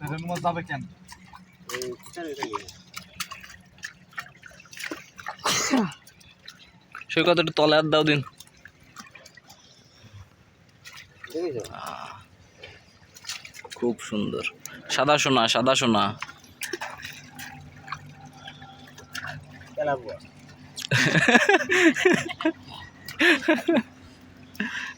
যাবে কেন? সৈকত একটু তলে দাও দিন। খুব সুন্দর। সাদা সোনা সাদা সোনা।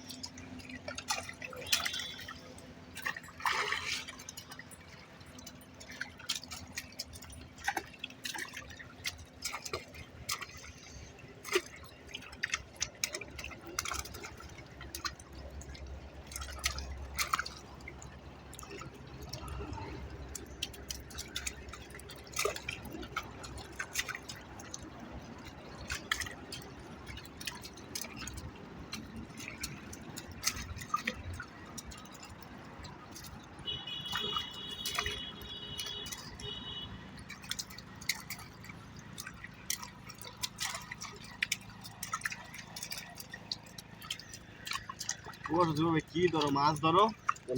তুমি কি ধরো মাছ ধরো?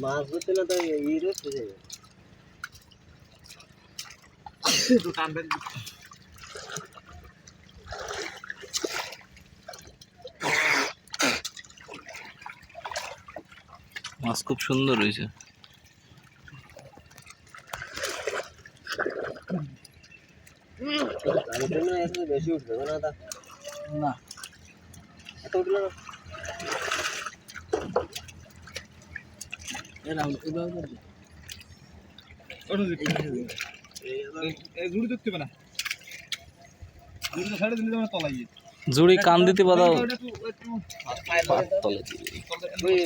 মাছ ধরতে না তো এই রে ফেসে যাবে একটু টানবে মাছ খুব সুন্দর হয়েছে। বেশি উঠবে না না। এত উঠল না? জুড়ি কান দিতে। ওই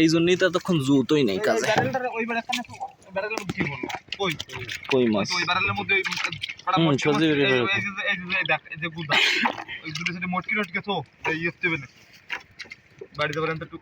এই জন্যই তো এতক্ষণ জুতোই নেই কাজে। কই? মাছ? হুম, সবজি বেরিয়ে ইয়ে বাড়িতে তো